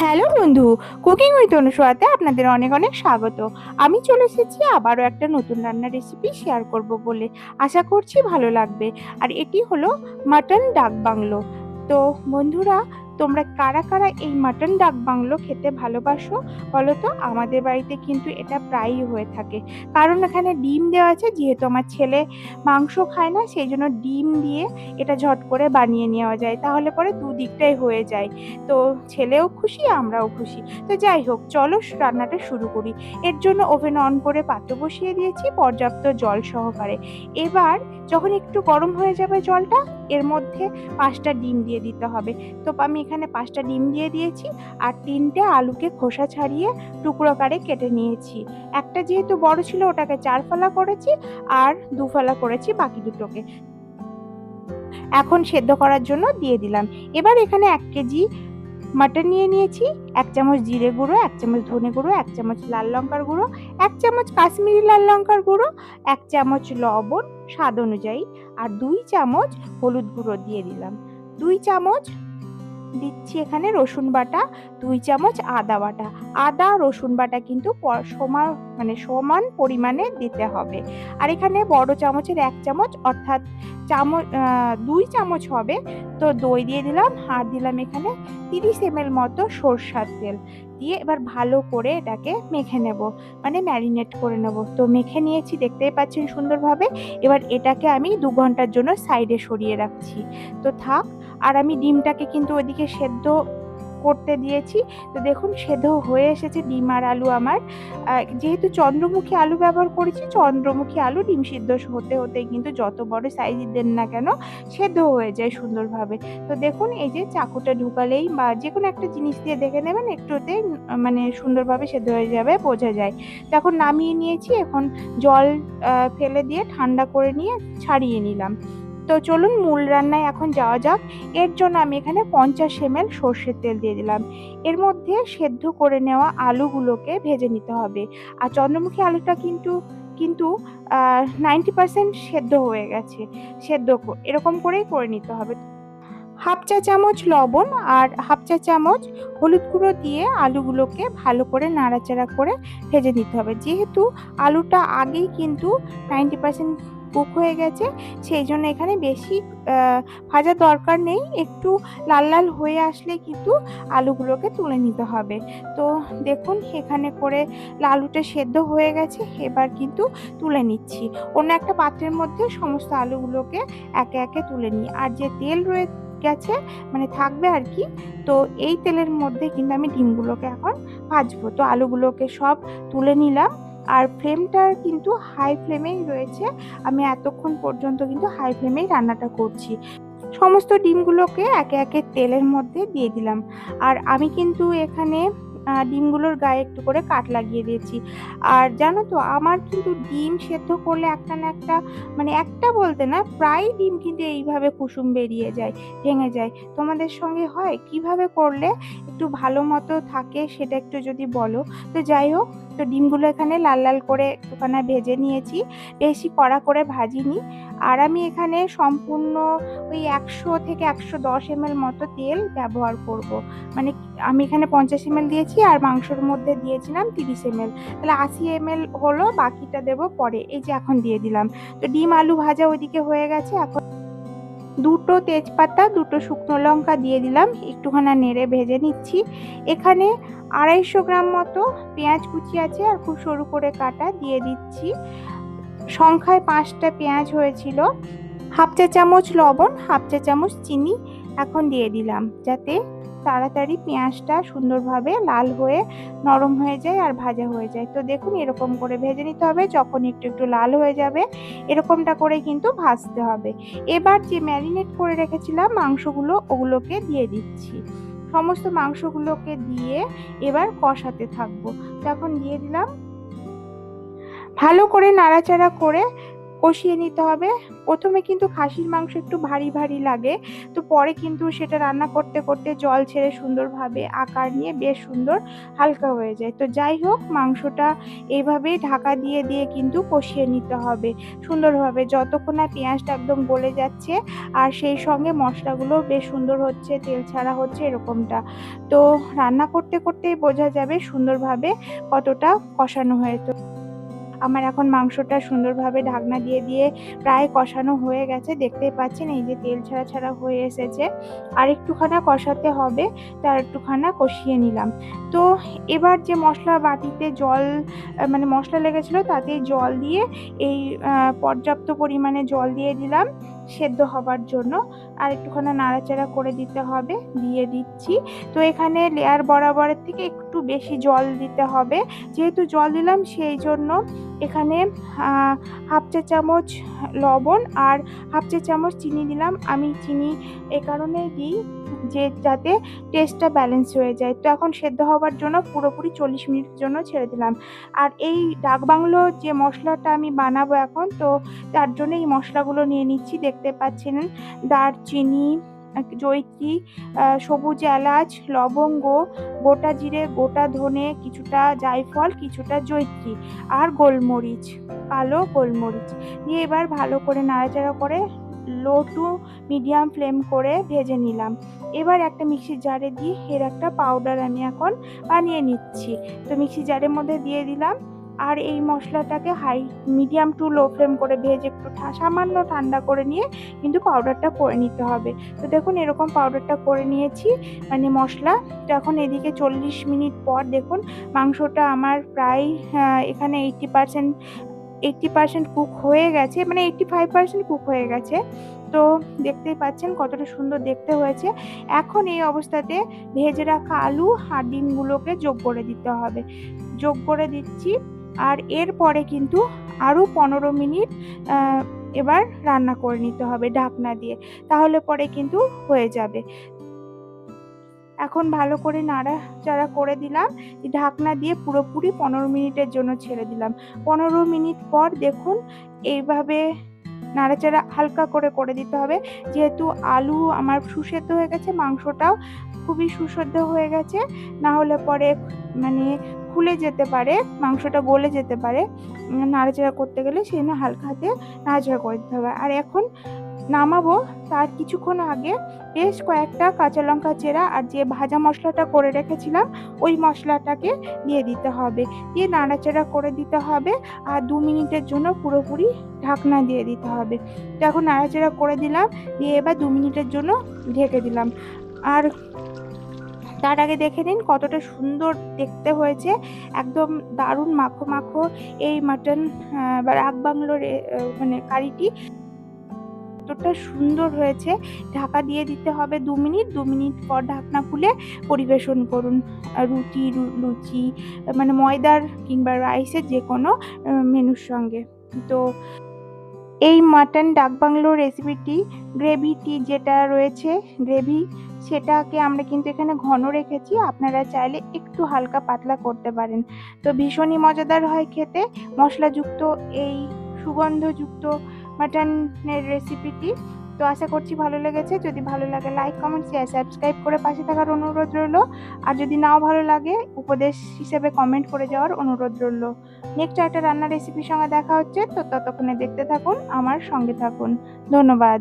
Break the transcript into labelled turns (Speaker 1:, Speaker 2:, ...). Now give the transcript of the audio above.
Speaker 1: Hello বন্ধু cooking with অনুসোয়াতে আপনাদের অনেক অনেক স্বাগত। আমি চলে এসেছি আবারও একটা নতুন রান্নার রেসিপি শেয়ার করব বলে। আশা করছি ভালো লাগবে। আর এটি হলো মাটন ডাক বাংলো। তো বন্ধুরা তোমরা কারা কারা এই মাটন ডাক বাংলো খেতে ভালোবাসো বলো তো আমাদের বাড়িতে কিন্তু এটা প্রায়ই হয়ে থাকে। কারণ এখানে ডিম দেওয়া আছে, যেহেতু আমার ছেলে মাংস খায় না, সেই জন্য ডিম দিয়ে এটা ঝট করে বানিয়ে নেওয়া যায়। তাহলে পরে দুদিকটাই হয়ে যায়। তো ছেলেও খুশি, আমরাও খুশি। তো যাই হোক, চলো রান্নাটা শুরু করি। এর জন্য ওভেন অন করে পাত্র বসিয়ে দিয়েছি, পর্যাপ্ত জল সহকারে। এবার যখন একটু গরম হয়ে যাবে জলটা এর মধ্যে পাঁচটা ডিম দিয়ে দিতে হবে। তো আমি এখানে পাঁচটা ডিম দিয়ে দিয়েছি আর তিনটে আলুকে খোসা ছাড়িয়ে টুকরো আকারে কেটে নিয়েছি। একটা যেহেতু বড় ছিল ওটাকে চার ফালা করেছি আর দু ফালা করেছি বাকি দুটোকে। এখন সেদ্ধ করার জন্য দিয়ে দিলাম। এবার এখানে এক কেজি মাটন নিয়ে নিয়েছি, এক চামচ জিরে গুঁড়ো, এক চামচ ধনে গুঁড়ো, এক চামচ লাল লঙ্কার গুঁড়ো, এক চামচ কাশ্মীরি লাল লঙ্কার গুঁড়ো, এক চামচ লবণ, স্বাদ অনুযায়ী আর দুই চামচ হলুদ গুঁড়ো দিয়ে দিলাম। দুই চামচ দিচ্ছি এখানে রসুন বাটা দুই চামচ আদা বাটা। আদা, রসুন বাটা কিন্তু সমান মানে সমান পরিমাণে দিতে হবে। আর এখানে বড় চামচের এক চামচ, অর্থাৎ চামচ দুই চামচ হবে। তো দই দিয়ে দিলাম, আর দিলাম এখানে তিরিশ এম মতো সরষার তেল। দিয়ে এবার ভালো করে এটাকে মেখে নেব। মানে ম্যারিনেট করে নেব। তো মেখে নিয়েছি, দেখতেই পাচ্ছেন সুন্দরভাবে। এবার এটাকে আমি দু ঘণ্টার জন্য সাইডে সরিয়ে রাখছি। তো থাক, আর আমি ডিমটাকে কিন্তু ওইদিকে সেদ্ধ করতে দিয়েছি। তো দেখুন, সেদ্ধ হয়ে এসেছে ডিম আর আলু আমার। যেহেতু চন্দ্রমুখী আলু ব্যবহার করেছি, চন্দ্রমুখী আলু ডিম সিদ্ধ হতে হতে কিন্তু যত বড় সাইজ দেন না কেন, সেদ্ধ হয়ে যায় সুন্দরভাবে। তো দেখুন, এই যে চাকুটা ঢুকালেই বা যে কোনো একটা জিনিস দিয়ে দেখে নেবেন, একটুতে মানে সুন্দরভাবে সেদ্ধ হয়ে যাবে, বোঝা যায়। তো এখন নামিয়ে নিয়েছি, এখন জল ফেলে দিয়ে ঠান্ডা করে নিয়ে ছাড়িয়ে নিলাম। তো চলুন মূল রান্নায় এখন যাওয়া যাক। এর জন্য আমি এখানে পঞ্চাশ এমএল সর্ষের তেল দিয়ে দিলাম। এর মধ্যে সেদ্ধ করে নেওয়া আলুগুলোকে ভেজে নিতে হবে। আর চন্দ্রমুখী আলুটা কিন্তু কিন্তু নাইনটি পার্সেন্ট সেদ্ধ হয়ে গেছে। সেদ্ধ এরকম করেই করে নিতে হবে। হাফ চা চামচ লবণ আর হাফ চা চামচ হলুদ গুঁড়ো দিয়ে আলুগুলোকে ভালো করে নাড়াচাড়া করে ভেজে নিতে হবে। যেহেতু আলুটা আগেই কিন্তু নাইনটি পার্সেন্ট কুক হয়ে গেছে। সেই জন্য এখানে বেশি ভাজার দরকার নেই। একটু লাল লাল হয়ে আসলে কিন্তু আলুগুলোকে তুলে নিতে হবে। তো দেখুন এখানে করে আলুটা সেদ্ধ হয়ে গেছে। এবার কিন্তু তুলে নিচ্ছি। অন্য একটা পাত্রের মধ্যে সমস্ত আলুগুলোকে একে একে তুলে নিই। আর যে তেল রয়ে গেছে মানে থাকবে আর কি, তো এই তেলের মধ্যে কিন্তু আমি ডিমগুলোকে এখন ভাজবো। তো আলুগুলোকে সব তুলে নিলাম। আর ফ্লেমটা কিন্তু হাই ফ্লেমেই রয়েছে। আমি এতক্ষণ পর্যন্ত কিন্তু হাই ফ্লেমেই রান্নাটা করছি। সমস্ত ডিমগুলোকে একে একে তেলের মধ্যে দিয়ে দিলাম। আর আমি কিন্তু এখানে ডিমগুলোর গায়ে একটু করে কাট লাগিয়ে দিয়েছি। আর জানো তো, আমার কিন্তু ডিম সেদ্ধ করলে একটা না একটা মানে একটা বলতে না, প্রায় ডিম কিন্তু এইভাবে কুসুম বেরিয়ে যায়, ভেঙে যায়। তোমাদের সঙ্গে হয়? কীভাবে করলে একটু ভালো মতো থাকে সেটা একটু যদি বলো। তো যাই হোক, তো ডিমগুলো এখানে লাল লাল করে একটুখানি ভেজে নিয়েছি। বেশি কড়া করে ভাজিনি। আর আমি এখানে সম্পূর্ণ ওই একশো থেকে একশো দশ এমএল মতো তেল ব্যবহার করব। মানে আমি এখানে পঞ্চাশ এমএল দিয়েছি আর মাংসর মধ্যে দিয়েছিলাম তিরিশ এমএল তাহলে আশি এমএল হলো, বাকিটা দেব পরে। এই যে এখন দিয়ে দিলাম। তো ডিম আলু ভাজা ওইদিকে হয়ে গেছে। এখন দুটো তেজপাতা, দুটো শুকনো লঙ্কা দিয়ে দিলাম। একটুখানি নেড়ে ভেজে নিচ্ছি। এখানে আড়াইশো গ্রাম মতো পেঁয়াজ কুচি আছে আর খুব সরু করে কাটা দিয়ে দিচ্ছি। সংখ্যায় পাঁচটা পেঁয়াজ হয়েছিল। হাফ চা চামচ লবণ, হাফ চা চামচ চিনি। এখন দিয়ে দিলাম যাতে তাড়াতাড়ি পেঁয়াজটা সুন্দরভাবে লাল হয়ে নরম হয়ে যায় আর ভাজা হয়ে যায়। তো দেখুন এরকম করে ভেজে নিতে হবে, যখন একটু একটু লাল হয়ে যাবে এরকমটা করে কিন্তু ভাজতে হবে। এবার যে ম্যারিনেট করে রেখেছিলাম মাংসগুলো, ওগুলোকে দিয়ে দিচ্ছি। সমস্ত মাংসগুলোকে দিয়ে এবার কষাতে থাকব। তখন দিয়ে দিলাম, ভালো করে নাড়াচাড়া করে কষিয়ে নিতে হবে। প্রথমে কিন্তু খাসির মাংস একটু ভারী ভারী লাগে। তো পরে কিন্তু সেটা রান্না করতে করতে জল ছেড়ে সুন্দরভাবে আকার নিয়ে বেশ সুন্দর হালকা হয়ে যায়। তো যাই হোক, মাংসটা এইভাবেই ঢাকা দিয়ে দিয়ে কিন্তু কষিয়ে নিতে হবে। সুন্দরভাবে যতক্ষণ না পেঁয়াজটা একদম গলে যাচ্ছে আর সেই সঙ্গে মশলাগুলো বেশ সুন্দর হচ্ছে, তেল ছাড়া হচ্ছে এরকমটা। তো রান্না করতে করতেই বোঝা যাবে সুন্দরভাবে কতটা কষানো হয়েছে। আমার এখন মাংসটা সুন্দরভাবে ঢাকনা দিয়ে দিয়ে প্রায় কষানো হয়ে গেছে। দেখতেই পাচ্ছেন এই যে তেল ছাড়া ছাড়া হয়ে এসেছে। আর একটুখানা কষাতে হবে, তার একটুখানা কষিয়ে নিলাম। তো এবার যে মশলা বাটিতে জল মানে মশলা লেগেছিলো তাতে জল দিয়ে এই পর্যাপ্ত পরিমাণে জল দিয়ে দিলাম। সেদ্ধ হবার জন্য আর একটুখানি নাড়াচাড়া করে দিতে হবে, দিয়ে দিচ্ছি। তো এখানে লেয়ার বরাবরের থেকে একটু বেশি জল দিতে হবে। যেহেতু জল দিলাম, সেই জন্য এখানে হাফ চা চামচ লবণ আর হাফ চা চামচ চিনি দিলাম। আমি চিনি এ কারণে দিই। যে যাতে টেস্টটা ব্যালেন্স হয়ে যায়। তো এখন সেদ্ধ হওয়ার জন্য পুরোপুরি চল্লিশ মিনিটের জন্য ছেড়ে দিলাম। আর এই ডাক বাংলো যে মশলাটা আমি বানাবো এখন তো তার জন্য এই মশলাগুলো নিয়ে নিচ্ছি। দেখতে পাচ্ছেন দারচিনি আহ, সবুজ এলাচ লবঙ্গ গোটা জিরে গোটা ধনে কিছুটা জায়ফল কিছুটা জয়িত্রী আর গোলমরিচ কালো গোলমরিচ। দিয়ে এবার ভালো করে নাড়াচাড়া করে লো টু মিডিয়াম ফ্লেম করে ভেজে নিলাম। এবার একটা মিক্সির জারে দিয়ে এর একটা পাউডার আমি এখন বানিয়ে নিচ্ছি। তো মিক্সি জারের মধ্যে দিয়ে দিলাম। আর এই মশলাটাকে high medium to low flame করে ভেজে একটু সামান্য ঠান্ডা করে নিয়ে কিন্তু পাউডারটা করে নিতে হবে। তো দেখুন এরকম পাউডারটা করে নিয়েছি। মানে মশলা তো এখন এদিকে চল্লিশ মিনিট পর দেখুন মাংসটা আমার প্রায় এখানে eighty percent eighty percent cook হয়ে গেছে মানে এইটটি ফাইভ পার্সেন্ট কুক হয়ে গেছে। তো দেখতেই পাচ্ছেন কতটা সুন্দর দেখতে হয়েছে। এখন এই অবস্থাতে ভেজে রাখা আলু আর ডিমগুলোকে যোগ করে দিতে হবে। যোগ করে দিচ্ছি আর এরপরে কিন্তু আরও পনেরো মিনিট এবার রান্না করে নিতে হবে ঢাকনা দিয়ে। তাহলে পরে কিন্তু হয়ে যাবে। এখন ভালো করে নাড়াচাড়া করে দিলাম। ঢাকনা দিয়ে পুরোপুরি পনেরো মিনিটের জন্য ছেড়ে দিলাম। পনেরো মিনিট পর দেখুন, এইভাবে নাড়াচাড়া হালকা করে করে দিতে হবে। যেহেতু আলু আমার সুসেদ্ধ হয়ে গেছে, মাংসটাও খুবই সুসেদ্ধ হয়ে গেছে, না হলে পরে মানে খুলে যেতে পারে, মাংসটা গলে যেতে পারে। নাড়াচাড়া করতে গেলে সেই জন্য হালকা হাতে নাড়াচাড়া করে দিতে হবে। আর এখন নামাবো। তার কিছুক্ষণ আগে বেশ কয়েকটা কাঁচা লঙ্কা চেরা আর যে ভাজা মশলাটা করে রেখেছিলাম, ওই মশলাটাকে দিয়ে দিতে হবে। দিয়ে নাড়াচাড়া করে দিতে হবে আর দু মিনিটের জন্য পুরোপুরি ঢাকনা দিয়ে দিতে হবে। তো এখন নাড়াচাড়া করে দিলাম, দিয়ে এবার দু মিনিটের জন্য ঢেকে দিলাম। আর তার আগে দেখে নিন কতটা সুন্দর দেখতে হয়েছে। একদম দারুণ মাখো মাখো এই মাটন বা রাগ বাংলোর মানে কারিটি। কতটা সুন্দর হয়েছে। ঢাকা দিয়ে দিতে হবে দু মিনিট। দু মিনিট পর ঢাকনা খুলে পরিবেশন করুন। রুটি লুচি মানে ময়দার কিংবা রাইসের যে কোনো মেনুর সঙ্গে। তো এই মাটন ডাক বাংলো রেসিপিটি গ্রেভিটি যেটা রয়েছে, গ্রেভি, সেটাকে আমরা কিন্তু এখানে ঘন রেখেছি। আপনারা চাইলে একটু হালকা পাতলা করতে পারেন। তো ভীষণই মজাদার হয় খেতে। মশলাযুক্ত, এই সুগন্ধযুক্ত মাটনের রেসিপিটি তো আশা করছি ভালো লেগেছে। যদি ভালো লাগে লাইক কমেন্ট শেয়ার সাবস্ক্রাইব করে পাশে থাকার অনুরোধ রইল। আর যদি নাও ভালো লাগে, উপদেশ হিসেবে কমেন্ট করে যাওয়ার অনুরোধ রইল। নেক্সট একটা রান্নার রেসিপির সঙ্গে দেখা হচ্ছে। তো ততক্ষণে দেখতে থাকুন, আমার সঙ্গে থাকুন। ধন্যবাদ।